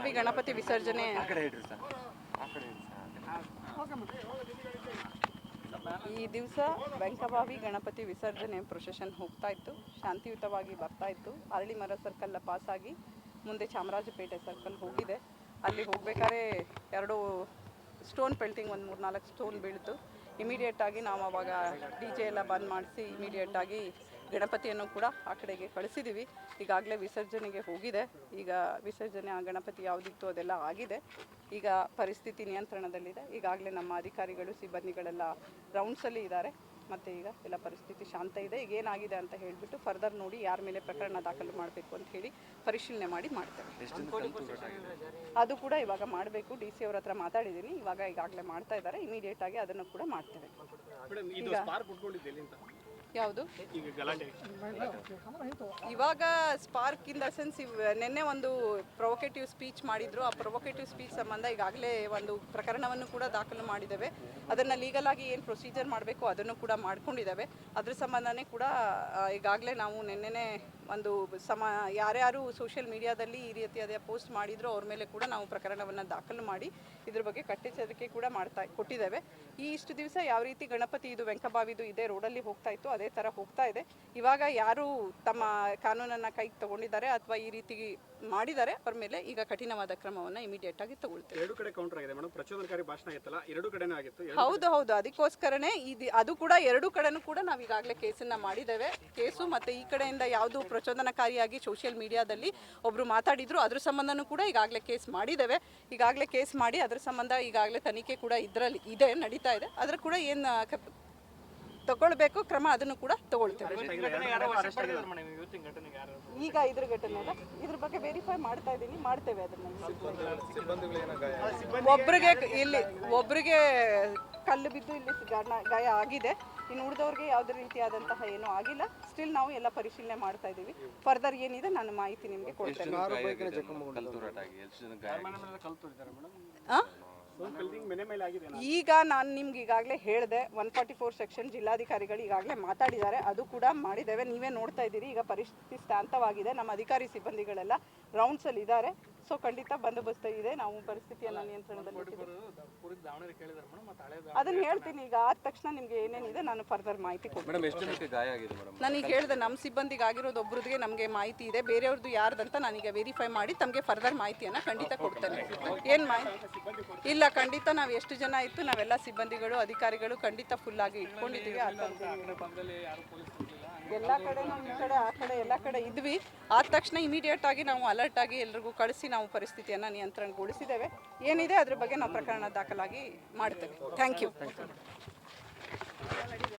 ವೆಂಕಭಾವಿ ಗಣಪತಿ ವಿಸರ್ಜನೆ. ಈ ದಿವಸ ವೆಂಕಬಾವಿ ಗಣಪತಿ ವಿಸರ್ಜನೆ ಪ್ರೊಸೆಷನ್ ಹೋಗ್ತಾ ಇತ್ತು. ಶಾಂತಿಯುತವಾಗಿ ಬರ್ತಾ ಇತ್ತು. ಅರಳಿ ಮರ ಸರ್ಕಲ್ ಪಾಸಾಗಿ ಮುಂದೆ ಚಾಮರಾಜಪೇಟೆ ಸರ್ಕಲ್ ಹೋಗಿದೆ. ಅಲ್ಲಿ ಹೋಗ್ಬೇಕಾದ್ರೆ ಎರಡು ಸ್ಟೋನ್ ಪೆಲ್ಟಿಂಗ್ ಒಂದು ಮೂರು ನಾಲ್ಕು ಸ್ಟೋನ್ ಬೀಳ್ತು. ಇಮಿಡಿಯೇಟ್ ಆಗಿ ನಾವು ಅವಾಗ ಡಿ ಜೆ ಎಲ್ಲ ಬಂದ್ ಮಾಡಿಸಿ ಇಮಿಡಿಯೇಟ್ ಆಗಿ ಗಣಪತಿಯನ್ನು ಕೂಡ ಆ ಕಡೆಗೆ ಕಳಿಸಿದ್ದೀವಿ ಈಗಾಗಲೇ ವಿಸರ್ಜನೆಗೆ ಹೋಗಿದೆ. ಈಗ ವಿಸರ್ಜನೆ ಆ ಗಣಪತಿ ಯಾವುದಿತ್ತು ಅದೆಲ್ಲ ಆಗಿದೆ. ಈಗ ಪರಿಸ್ಥಿತಿ ನಿಯಂತ್ರಣದಲ್ಲಿದೆ. ಈಗಾಗಲೇ ನಮ್ಮ ಅಧಿಕಾರಿಗಳು, ಸಿಬ್ಬಂದಿಗಳೆಲ್ಲ ರೌಂಡ್ಸಲ್ಲಿ ಇದ್ದಾರೆ. ಮತ್ತು ಈಗ ಎಲ್ಲ ಪರಿಸ್ಥಿತಿ ಶಾಂತ ಇದೆ. ಈಗ ಏನಾಗಿದೆ ಅಂತ ಹೇಳಿಬಿಟ್ಟು ಫರ್ದರ್ ನೋಡಿ ಯಾರ ಮೇಲೆ ಪ್ರಕರಣ ದಾಖಲು ಮಾಡಬೇಕು ಅಂತ ಹೇಳಿ ಪರಿಶೀಲನೆ ಮಾಡಿ ಮಾಡ್ತೇವೆ. ಅದು ಕೂಡ ಇವಾಗ ಮಾಡಬೇಕು. ಡಿ ಸಿ ಅವ್ರ ಹತ್ರ ಮಾತಾಡಿದ್ದೀನಿ. ಇವಾಗ ಈಗಾಗಲೇ ಮಾಡ್ತಾ ಇದ್ದಾರೆ. ಇಮಿಡಿಯೇಟ್ ಆಗಿ ಅದನ್ನು ಕೂಡ ಮಾಡ್ತೇವೆ. ಯಾವುದು? ಇವಾಗ ಸ್ಪಾರ್ಕ್ ಇನ್ ದ ಸೆನ್ಸ್ ನಿನ್ನೆ ಒಂದು ಪ್ರೊವೊಕೇಟಿವ್ ಸ್ಪೀಚ್ ಮಾಡಿದ್ರು. ಆ ಪ್ರೊವೊಕೇಟಿವ್ ಸ್ಪೀಚ್ ಸಂಬಂಧ ಈಗಾಗಲೇ ಒಂದು ಪ್ರಕರಣವನ್ನು ಕೂಡ ದಾಖಲು ಮಾಡಿದ್ದೇವೆ. ಅದನ್ನು ಲೀಗಲ್ ಆಗಿ ಏನು ಪ್ರೊಸೀಜರ್ ಮಾಡಬೇಕು ಅದನ್ನು ಕೂಡ ಮಾಡ್ಕೊಂಡಿದ್ದಾವೆ. ಅದ್ರ ಸಂಬಂಧನೇ ಕೂಡ ಈಗಾಗಲೇ ನಾವು ನಿನ್ನೆನೇ ಒಂದು ಸಮ ಯಾರ್ಯಾರು ಸೋಷಿಯಲ್ ಮೀಡಿಯಾದಲ್ಲಿ ಈ ರೀತಿಯಾದ ಪೋಸ್ಟ್ ಮಾಡಿದ್ರು ಅವ್ರ ಮೇಲೆ ಕೂಡ ನಾವು ಪ್ರಕರಣವನ್ನು ದಾಖಲು ಮಾಡಿ ಇದ್ರ ಬಗ್ಗೆ ಕಟ್ಟೆಚ್ಚರಿಕೆ ಕೂಡ ಮಾಡ್ತಾ ಕೊಟ್ಟಿದ್ದೇವೆ. ಈ ಇಷ್ಟು ದಿವಸ ಯಾವ ರೀತಿ ಗಣಪತಿ ಇದು ವೆಂಕಬಾವಿದು ಇದೇ ರೋಡಲ್ಲಿ ಹೋಗ್ತಾ ಇತ್ತು ಅದೇ ಥರ ಹೋಗ್ತಾ ಇದೆ. ಇವಾಗ ಯಾರು ತಮ್ಮ ಕಾನೂನನ್ನು ಕೈಗೆ ತಗೊಂಡಿದ್ದಾರೆ ಅಥವಾ ಈ ರೀತಿ ಮಾಡಿದ್ದಾರೆ ಅವ್ರ ಮೇಲೆ ಈಗ ಕಠಿಣವಾದ ಕ್ರಮವನ್ನು ಇಮಿಡಿಯೇಟ್ ಆಗಿ ತಗೊಳ್ತೇವೆ. ಎರಡು ಕಡೆ ಕೌಂಟರ್ ಆಗಿದೆ. ಮೇಡಮ್ ಪ್ರಚೋದನಕಾರಿ ಭಾಷಣ ಆಗಿತ್ತಲ್ಲ ಎರಡು ಕಡೆನೂ ಆಗಿತ್ತು ಹೌದು ಹೌದು. ಅದಕ್ಕೋಸ್ಕರನೇ ಇದು ಅದು ಕೂಡ ಎರಡು ಕಡೆನೂ ಕೂಡ ನಾವು ಈಗಾಗಲೇ ಕೇಸನ್ನ ಮಾಡಿದ್ದೇವೆ. ಕೇಸು ಮತ್ತು ಈ ಕಡೆಯಿಂದ ಯಾವುದು ಪ್ರಚೋದನಕಾರಿಯಾಗಿ ಸೋಷಿಯಲ್ ಮೀಡಿಯಾದಲ್ಲಿ ಒಬ್ರು ಮಾತಾಡಿದ್ರು ಅದ್ರ ಸಂಬಂಧನೂ ಕೂಡ ಈಗಾಗಲೇ ಕೇಸ್ ಮಾಡಿದ್ದೇವೆ. ಈಗಾಗಲೇ ಕೇಸ್ ಮಾಡಿ ಅದ್ರ ಸಂಬಂಧ ಈಗಾಗಲೇ ತನಿಖೆ ಕೂಡ ಇದರಲ್ಲಿ ಇದೆ ನಡೀತಾ ಇದೆ. ಅದರ ಕೂಡ ಏನು ತಗೊಳ್ಬೇಕು ಕ್ರಮ ಅದನ್ನು ಕೂಡ ತಗೊಳ್ತೇವೆ. ಈಗ ಇದ್ರ ಘಟನೆ ಅಲ್ಲ. ಇದ್ರ ಬಗ್ಗೆ ವೆರಿಫೈ ಮಾಡ್ತಾ ಇದ್ದೀನಿ ಮಾಡ್ತೇವೆ ಅದನ್ನ. ಒಬ್ರಿಗೆ ಇಲ್ಲಿ ಒಬ್ರಿಗೆ ಕಲ್ಲು ಬಿದ್ದು ಇಲ್ಲಿ ಗಾಯ- ಗಾಯ ಆಗಿದೆ. ಇನ್ನು ಉಳಿದವ್ರಿಗೆ ಯಾವುದೇ ರೀತಿಯಾದಂತಹ ಏನೂ ಆಗಿಲ್ಲ. ಸ್ಟಿಲ್ ನಾವು ಎಲ್ಲ ಪರಿಶೀಲನೆ ಮಾಡ್ತಾ ಇದ್ದೀವಿ. ಫರ್ದರ್ ಏನಿದೆ ನಾನು ಮಾಹಿತಿ ನಿಮಗೆ ಕೊಡ್ತೇನೆ. ಈಗ ನಾನು ನಿಮ್ಗೆ ಈಗಾಗಲೇ ಹೇಳಿದೆ ಒನ್ ಫಾರ್ಟಿ ಫೋರ್ ಸೆಕ್ಷನ್ ಜಿಲ್ಲಾಧಿಕಾರಿಗಳು ಈಗಾಗಲೇ ಮಾತಾಡಿದ್ದಾರೆ. ಅದು ಕೂಡ ಮಾಡಿದ್ದೇವೆ. ನೀವೇ ನೋಡ್ತಾ ಇದ್ದೀರಿ. ಈಗ ಪರಿಸ್ಥಿತಿ ಶಾಂತವಾಗಿದೆ ನಮ್ಮ ಅಧಿಕಾರಿ ಸಿಬ್ಬಂದಿಗಳೆಲ್ಲ ರೌಂಡ್ಸಲ್ಲಿ ಇದ್ದಾರೆ. ಸೊ ಖಂಡಿತ ಬಂದೋಬಸ್ತ ಇದೆ. ನಾವು ಪರಿಸ್ಥಿತಿಯನ್ನು ನಿಯಂತ್ರಣದಲ್ಲಿ. ಅದನ್ನ ಹೇಳ್ತೀನಿ ಈಗ ಆದ ತಕ್ಷಣ ನಿಮ್ಗೆ ಏನೇನಿದೆ ನಾನು ಫರ್ದರ್ ಮಾಹಿತಿ ಕೊಡ್ತೀನಿ. ನಾನು ಎಷ್ಟು ಜನಕ್ಕೆ ಗಾಯ ಆಗಿದೆ ಮೇಡಮ್? ನನಗೆ ಹೇಳಿದೆ ನಮ್ಮ ಸಿಬ್ಬಂದಿಗೆ ಆಗಿರೋದು ಒಬ್ರದ್ಗೆ ನಮಗೆ ಮಾಹಿತಿ ಇದೆ ಬೇರೆಯವ್ರದ್ದು ಯಾರ್ದಂತ ನಾನೀಗ ವೆರಿಫೈ ಮಾಡಿ ತಮಗೆ ಫರ್ದರ್ ಮಾಹಿತಿಯನ್ನು ಖಂಡಿತ ಕೊಡ್ತೇನೆ. ಏನು ಮಾಹಿತಿ ಇಲ್ಲ ಖಂಡಿತ ನಾವು ಎಷ್ಟು ಜನ ಇತ್ತು ನಾವೆಲ್ಲ ಸಿಬ್ಬಂದಿಗಳು ಅಧಿಕಾರಿಗಳು ಖಂಡಿತ ಫುಲ್ ಆಗಿ ಇಟ್ಕೊಂಡಿದ್ದೀವಿ ಎಲ್ಲ ಕಡೆ ನಮ್ಮ ಕಡೆ, ಆ ಕಡೆ ಎಲ್ಲ ಕಡೆ ಇದ್ವಿ. ಆದ ತಕ್ಷಣ ಇಮಿಡಿಯೇಟ್ ಆಗಿ ನಾವು ಅಲರ್ಟ್ ಆಗಿ ಎಲ್ರಿಗೂ ಕಳಿಸಿ ನಾವು ಪರಿಸ್ಥಿತಿಯನ್ನು ನಿಯಂತ್ರಣಗೊಳಿಸಿದ್ದೇವೆ. ಏನಿದೆ ಅದ್ರ ಬಗ್ಗೆ ನಾವು ಪ್ರಕರಣ ದಾಖಲಾಗಿ ಮಾಡ್ತೇವೆ. Thank you